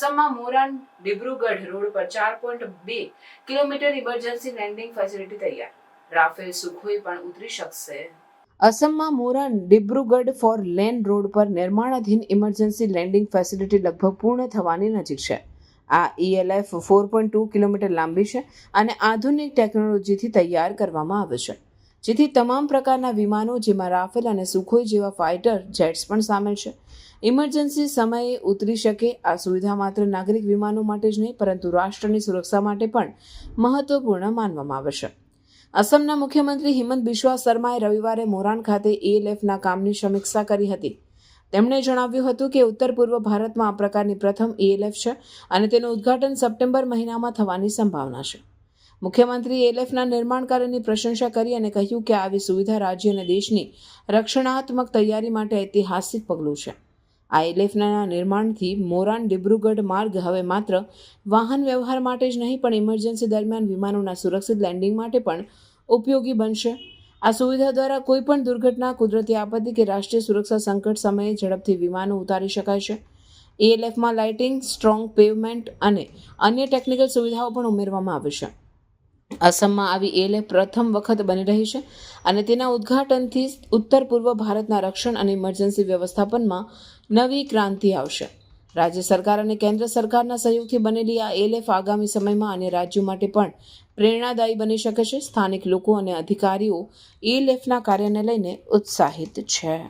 અસમમાં Moran Dibrugarh road પર ચાર point બે કિલોમીટર ઇમરજન્સી લેન્ડિંગ ફેસિલિટી તૈયાર. રાફેલ સુખોઈ પણ ઉતરી શકશે. અસમમાં Moran Dibrugarh four lane road પર નિર્માણાધીન ઇમરજન્સી લેન્ડિંગ ફેસિલિટી લગભગ પૂર્ણ થવાની નજીક છે. આ ELF four point two kilometre લાંબી છે અને આધુનિક ટેકનોલોજીથી તૈયાર કરવામાં આવે છે. જેથી તમામ પ્રકારના વિમાનો, જેમાં રાફેલ અને સુખોઈ જેવા ફાઇટર, જેટ્સ પણ સામેલ છે. ઇમરજન્સી સમયે ઉતરી શકે આ સુવિધા માત્ર નાગરિક વિમાનો માટે જ નહીં, પરંતુ રાષ્ટ્રની સુરક્ષા માટે પણ મહત્વપૂર્ણ માનવામાં આવશે અસમના મુખ્યમંત્રી હિમંત બિશ્વા શર્માએ રવિવારે મોરાન ખાતે એએલએફના કામની સમીક્ષા કરી હતી. તેમણે જણાવ્યું હતું કે ઉત્તર પૂર્વ ભારતમાં આ પ્રકારની પ્રથમ એએલએફ છે અને તેનું ઉદ્ઘાટન સપ્ટેમ્બર મહિનામાં થવાની સંભાવના છે. મુખ્યમંત્રી એલએફના નિર્માણ કાર્યની પ્રશંસા કરી અને કહ્યું કે આવી સુવિધા રાજ્ય અને દેશની રક્ષણાત્મક તૈયારી માટે ઐતિહાસિક પગલું છે. આ એલએફના નિર્માણથી મોરાન ડિબ્રુગઢ માર્ગ હવે માત્ર વાહન વ્યવહાર માટે જ નહીં, પણ ઇમરજન્સી દરમિયાન વિમાનોના સુરક્ષિત લેન્ડિંગ માટે પણ ઉપયોગી બનશે. આ સુવિધા દ્વારા કોઈપણ દુર્ઘટના, કુદરતી આપત્તિ કે રાષ્ટ્રીય સુરક્ષા સંકટ સમયે ઝડપથી વિમાનો ઉતારી શકાય છે. એએલએફમાં લાઇટિંગ, સ્ટ્રોંગ પેવમેન્ટ અને અન્ય ટેકનિકલ સુવિધાઓ પણ ઉમેરવામાં આવી છે. અસમમાં આવી એએલએફ પ્રથમ વખત બની રહી છે અને તેના ઉદ્ઘાટનથી ઉત્તર પૂર્વ ભારતના રક્ષણ અને ઇમરજન્સી વ્યવસ્થાપનમાં નવી ક્રાંતિ આવશે. રાજ્ય સરકાર અને કેન્દ્ર સરકારના સહયોગથી બનેલી આ એએલએફ આગામી સમયમાં અન્ય રાજ્યો માટે પણ પ્રેરણાદાયી બની શકે છે. સ્થાનિક લોકો અને અધિકારીઓ એએલએફના કાર્યને લઈને ઉત્સાહિત છે.